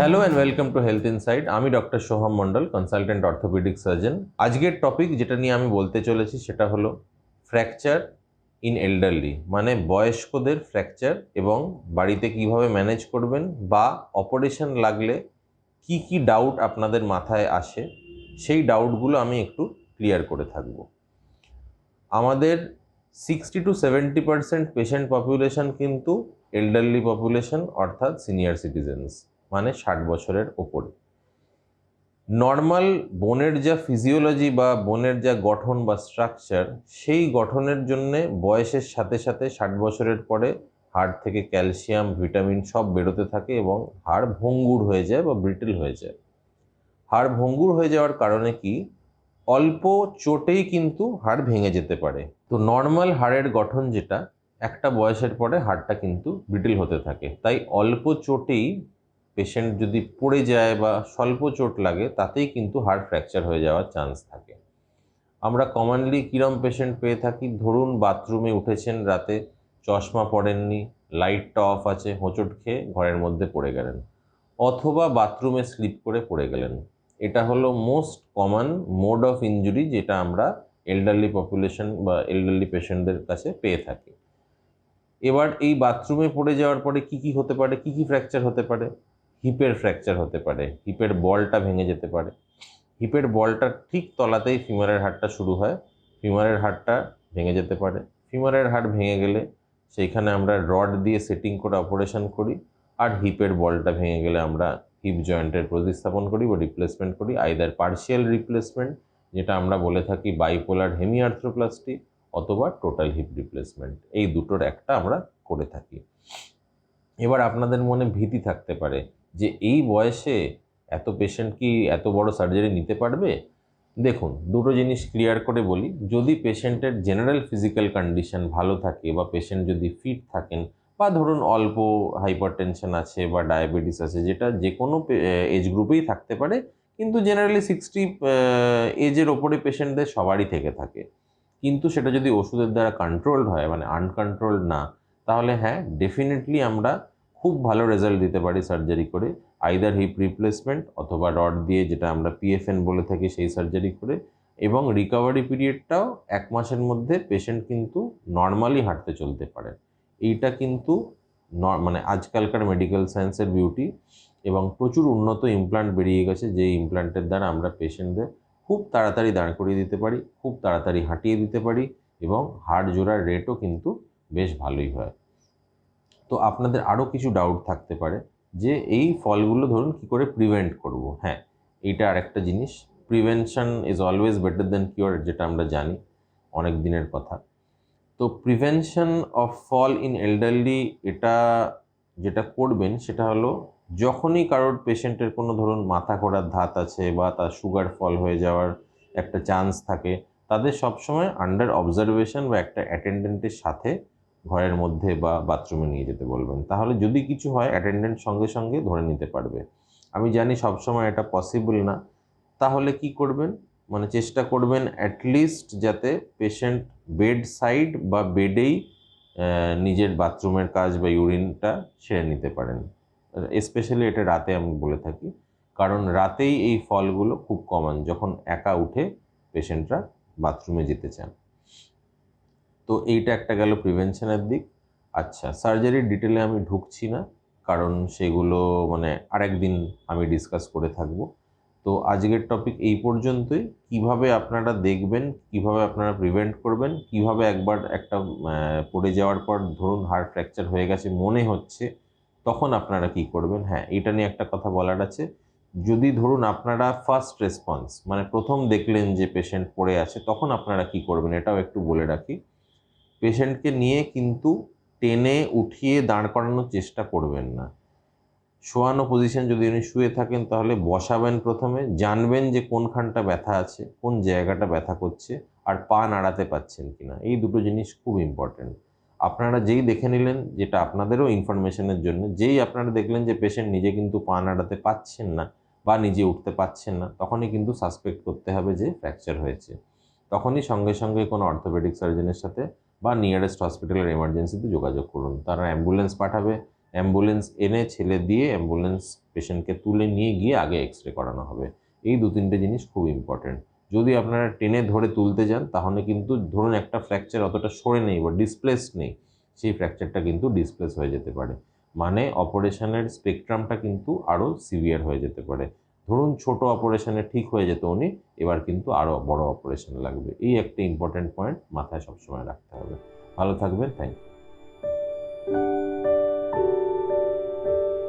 Hello and welcome to health inside আমি doctor Soham Mondal consultant orthopaedic surgeon আজকের topic যেটা নিয়ে আমি বলতে চলেছি সেটা হলো ফ্র্যাকচার ইন এল্ডারলি মানে বয়স্কদের ফ্র্যাকচার এবং বাড়িতে কীভাবে ম্যানেজ করবেন বা অপারেশন লাগলে কি কি ডাউট আপনাদের মাথায় আসে, সেই ডাউটগুলো আমি একটু ক্লিয়ার করে থাকব। আমাদের sixty two seventy percent patient population কিন্তু এল্ডারলি পপুলেশন অর্থাৎ সিনিয়র সিটিজেন্স মানে ষাট বছরের ওপরে। নর্মাল বোনের যা ফিজিওলজি বা বোনের যা গঠন বা স্ট্রাকচার সেই গঠনের জন্যে বয়সের সাথে সাথে ষাট বছরের পরে হাড় থেকে ক্যালসিয়াম ভিটামিন সব বেরোতে থাকে এবং হাড় ভঙ্গুর হয়ে যায় বা ব্রিটেল হয়ে যায়। হাড় ভঙ্গুর হয়ে যাওয়ার কারণে কি? অল্প চোটেই কিন্তু হাড় ভেঙে যেতে পারে। তো নর্মাল হাড়ের গঠন যেটা, একটা বয়সের পরে হাড়টা কিন্তু ব্রিটেল হতে থাকে। তাই অল্প চোটেই পেশেন্ট যদি পড়ে যায় বা স্বল্প চোট লাগে, তাতেই কিন্তু হাড় ফ্র্যাকচার হয়ে যাওয়ার চান্স থাকে। আমরা কমনলি কিরম পেশেন্ট পেয়ে থাকি? ধরুন বাথরুমে উঠেছেন, রাতে চশমা পড়েননি লাইটটা অফ আছে, হোঁচট খেয়ে ঘরের মধ্যে পড়ে গেলেন, অথবা বাথরুমে স্লিপ করে পড়ে গেলেন। এটা হলো most common mode of injury যেটা আমরা এল্ডারলি পপুলেশন বা এল্ডারলি পেশেন্টদের কাছে পেয়ে থাকি। এবার এই বাথরুমে পড়ে যাওয়ার পরে কি কি হতে পারে? কি কি ফ্র্যাকচার হতে পারে? হিপের ফ্র্যাকচার হতে পারে হিপের বলটা ভেঙে যেতে পারে। হিপের বলটার ঠিক তলাতেই ফিমারের হাড়টা শুরু হয় ফিমারের হাড়টা ভেঙে যেতে পারে। ফিমারের হাড় ভেঙে গেলে সেইখানে আমরা রড দিয়ে সেটিং করে অপারেশন করি আর হিপের বলটা ভেঙে গেলে আমরা হিপ জয়েন্টের প্রতিস্থাপন করি বা রিপ্লেসমেন্ট করি আইদার পার্শিয়াল রিপ্লেসমেন্ট যেটা আমরা বলে থাকি বাইপোলার হেমি আর্থ্রোপ্লাস্টি অথবা টোটাল হিপ রিপ্লেসমেন্ট এই দুটোর একটা আমরা করে থাকি। এবার আপনাদের মনে ভীতি থাকতে পারে যে এই বয়সে এত পেশেন্ট কি এত বড় সার্জারি নিতে পারবে? দেখুন, দুটো জিনিস ক্লিয়ার করে বলি। যদি পেশেন্টের জেনারেল ফিজিক্যাল কন্ডিশন ভালো থাকে বা পেশেন্ট যদি ফিট থাকেন, বা ধরুন অল্প হাইপার টেনশন আছে বা ডায়াবেটিস আছে, যেটা যে কোনো এজ গ্রুপেই থাকতে পারে, কিন্তু জেনারেলি সিক্সটি এজের ওপরে পেশেন্টদের সবারই থেকে থাকে। কিন্তু সেটা যদি ওষুধের দ্বারা কন্ট্রোলড হয় মানে আনকন্ট্রোলড না, তাহলে হ্যাঁ ডেফিনেটলি আমরা খুব ভালো রেজাল্ট দিতে পারি সার্জারি করে আইদার হিপ রিপ্লেসমেন্ট অথবা রড দিয়ে যেটা আমরা পিএফএন বলে থাকি সেই সার্জারি করে এবং রিকভারি পিরিয়ডটাও এক মাসের মধ্যে পেশেন্ট কিন্তু নর্মালি হাঁটতে চলতে পারে এইটা কিন্তু মানে আজকালকার মেডিকেল সায়েন্সের বিউটি এবং প্রচুর উন্নত ইমপ্লান্ট বেরিয়ে গেছে, যে ইমপ্লান্টের দ্বারা আমরা পেশেন্টদের খুব তাড়াতাড়ি দাঁড় করিয়ে দিতে পারি, খুব তাড়াতাড়ি হাঁটিয়ে দিতে পারি এবং হাড় জোড়ার রেটও কিন্তু বেশ ভালোই হয়। তো আপনাদের আরও কিছু ডাউট থাকতে পারে যে এই ফলগুলো ধরুন কী করে প্রিভেন্ট করব। হ্যাঁ এইটা আরেকটা জিনিস। Prevention is always better than cure যেটা আমরা জানি অনেক দিনের কথা। তো prevention of fall in elderly এটা যেটা করবেন সেটা হলো যখনই কারোর পেশেন্টের কোনো ধরুন মাথা ঘোরার ধাত আছে বা তার সুগার ফল হয়ে যাওয়ার একটা চান্স থাকে, তাদের সবসময় আন্ডার অবজারভেশন বা একটা অ্যাটেন্ডেন্টের সাথে ঘরের মধ্যে বা বাথরুমে নিয়ে যেতে বলবেন। তাহলে যদি কিছু হয় অ্যাটেন্ডেন্ট সঙ্গে সঙ্গে ধরে নিতে পারবে। আমি জানি সবসময় এটা পসিবল না। তাহলে কি করবেন? মানে চেষ্টা করবেন অ্যাটলিস্ট যাতে পেশেন্ট বেড সাইড বা বেডেই নিজের বাথরুমের কাজ বা ইউরিনটা সেরে নিতে পারেন। স্পেশালি এটা রাতে আমি বলে থাকি। কারণ রাতেই এই ফলগুলো খুব কমন যখন একা উঠে পেশেন্টরা বাথরুমে যেতে চান। তো এইটা একটা গেল প্রিভেনশনের দিক। আচ্ছা সার্জারির ডিটেলে আমি ঢুকছি না, কারণ সেগুলো মানে আরেক দিন আমি ডিসকাস করে থাকব। তো আজকের টপিক এই পর্যন্তই। কীভাবে আপনারা দেখবেন, কীভাবে আপনারা প্রিভেন্ট করবেন, কীভাবে একবার একটা পড়ে যাওয়ার পর ধরুন হার্ট ফ্র্যাকচার হয়ে গেছে, মনে হচ্ছে, তখন আপনারা কি করবেন? হ্যাঁ এটা নিয়ে একটা কথা বলার আছে। যদি ধরুন আপনারা ফার্স্ট রেসপন্স মানে প্রথম দেখলেন যে পেশেন্ট পড়ে আছে, তখন আপনারা কি করবেন? এটাও একটু বলে রাখি। পেশেন্টকে নিয়ে কিন্তু টেনে উঠিয়ে দাঁড় করানোর চেষ্টা করবেন না। শোয়ানো পজিশন যদি উনি শুয়ে থাকেন, তাহলে বসাবেন প্রথমে, জানবেন যে কোনখানটা ব্যথা আছে, কোন জায়গাটা ব্যথা করছে, আর পা নাড়াতে পাচ্ছেন কিনা। এই দুটো জিনিস খুব ইম্পর্ট্যান্ট আপনারা যেই দেখে নিলেন, যেটা আপনাদেরও ইনফরমেশনের জন্য, যেই আপনারা দেখলেন যে পেশেন্ট নিজে কিন্তু পা নাড়াতে পাচ্ছেন না বা নিজে উঠতে পাচ্ছেন না, তখনই কিন্তু সাসপেক্ট করতে হবে যে ফ্র্যাকচার হয়েছে। তখনই সঙ্গে সঙ্গে কোনো অর্থোপেডিক সার্জনের সাথে বা নিয়ারেস্ট হসপিটালের এমার্জেন্সিতে যোগাযোগ করুন। তারা অ্যাম্বুলেন্স পাঠাবে। অ্যাম্বুলেন্স এনে ছেলে দিয়ে অ্যাম্বুলেন্স পেশেন্টকে তুলে নিয়ে গিয়ে আগে এক্স রে করানো হবে। এই দু তিনটে জিনিস খুব ইম্পর্টেন্ট যদি আপনারা টেনে ধরে তুলতে যান, তাহলে কিন্তু ধরুন একটা ফ্র্যাকচার অতটা সরে নেই বা ডিসপ্লেস নেই, সেই ফ্র্যাকচারটা কিন্তু ডিসপ্লেস হয়ে যেতে পারে। মানে অপারেশনের স্পেকট্রামটা কিন্তু আরও সিভিয়ার হয়ে যেতে পারে। ধরুন ছোট অপারেশনে ঠিক হয়ে যেত উনি, এবার কিন্তু আরও বড় অপারেশন লাগবে। এই একটা ইম্পর্টেন্ট পয়েন্ট মাথায় সবসময় রাখতে হবে। ভালো থাকবেন থ্যাংক ইউ